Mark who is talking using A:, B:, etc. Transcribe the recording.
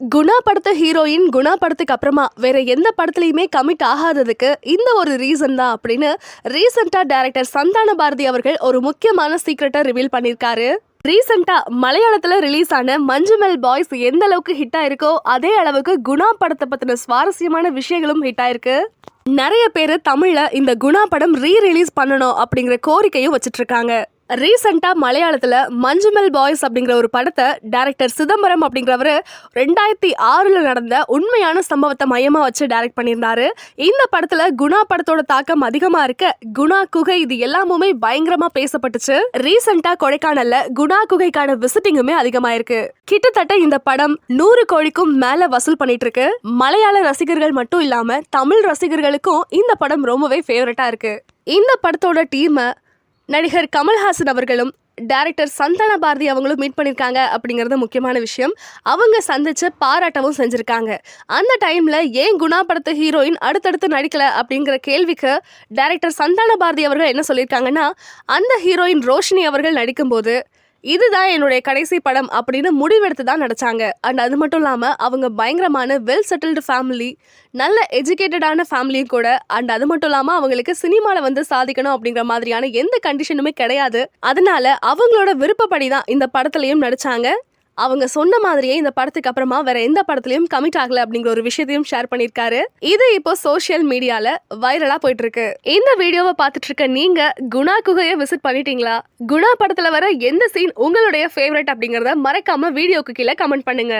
A: குணா படத்த ஹீரோயின் குணா படத்துக்கு அப்புறமா வேற எந்த படத்துலையுமே கமிட் ஆகாததுக்கு இந்த ஒரு ரீசன் தான் அப்படின்னு ரீசெண்டா டைரக்டர் சந்தான பாரதி அவர்கள் ஒரு முக்கியமான சீக்ரெட்டை ரிவீல் பண்ணியிருக்காரு. ரீசெண்டாக மலையாளத்தில் ரிலீஸ் ஆன மஞ்சுமெல் பாய்ஸ் எந்த அளவுக்கு ஹிட் ஆயிருக்கோ அதே அளவுக்கு குணா படத்தை பற்றின சுவாரஸ்யமான விஷயங்களும் ஹிட் ஆயிருக்கு. நிறைய பேர் தமிழில் இந்த குணா படம் ரீ ரிலீஸ் பண்ணணும் அப்படிங்கிற கோரிக்கையும் வச்சுட்டு இருக்காங்க. ரீசெண்டாக மலையாளத்தில் மஞ்சுமெல் பாய்ஸ் அப்படிங்கிற ஒரு படத்தை டேரக்டர் சிதம்பரம் அப்படிங்கிறவர் ரெண்டாயிரத்தி ஆறில் நடந்த உண்மையான சம்பவத்தை மையமாக வச்சு டைரக்ட் பண்ணியிருந்தாரு. இந்த படத்தில் குணா படத்தோட தாக்கம் அதிகமாக இருக்க குணா குகை இது எல்லாமுமே பயங்கரமாக பேசப்பட்டுச்சு. ரீசெண்டாக கொடைக்கானலில் குணா குகைக்கான விசிட்டிங்குமே அதிகமாயிருக்கு. கிட்டத்தட்ட இந்த படம் நூறு கோடிக்கும் மேலே வசூல் பண்ணிட்டு இருக்கு மலையாள ரசிகர்கள் மட்டும் இல்லாமல் தமிழ் ரசிகர்களுக்கும் இந்த படம் ரொம்பவே ஃபேவரட்டாக இருக்கு. இந்த படத்தோட டீமை நடிகர் கமல்ஹாசன் அவர்களும் டேரக்டர் சந்தான பாரதி அவங்களும் மீட் பண்ணியிருக்காங்க அப்படிங்கிறது முக்கியமான விஷயம். அவங்க சந்திச்சு பாராட்டவும் செஞ்சுருக்காங்க. அந்த டைமில் ஏன் குணா படத்து ஹீரோயின் அடுத்தடுத்து நடிக்கல அப்படிங்கிற கேள்விக்கு டேரக்டர் சந்தான பாரதி அவர்கள் என்ன சொல்லியிருக்காங்கன்னா அந்த ஹீரோயின் ரோஷினி அவர்கள் நடிக்கும்போது இதுதான் என்னுடைய கடைசி படம் அப்படின்னு முடிவெடுத்து தான் நடிச்சாங்க. அண்ட் அது மட்டும் இல்லாமல் அவங்க பயங்கரமான வெல் செட்டில்டு ஃபேமிலி நல்ல எஜுகேட்டடான ஃபேமிலியும் கூட. அண்ட் அது மட்டும் இல்லாமல் அவங்களுக்கு சினிமாவில் வந்து சாதிக்கணும் அப்படிங்கிற மாதிரியான எந்த கண்டிஷனுமே கிடையாது. அதனால அவங்களோட விருப்பப்படி தான் இந்த படத்துலையும் நடிச்சாங்க. அவங்க சொன்ன மாதிரியே இந்த படத்துக்கு அப்புறமா வேற எந்த படத்துலயும் கமிட் ஆகல அப்படிங்கிற ஒரு விஷயத்தையும் ஷேர் பண்ணிருக்காரு இது இப்போ சோஷியல் மீடியால வைரலா போயிட்டு இருக்கு இந்த வீடியோவை பார்த்துட்டு இருக்க நீங்க குணா குகையை விசிட் பண்ணிட்டீங்களா? குணா படத்துல வர எந்த சீன் உங்களுடைய ஃபேவரட் அப்படிங்கறத மறக்காம வீடியோக்கு கீழே கமெண்ட் பண்ணுங்க.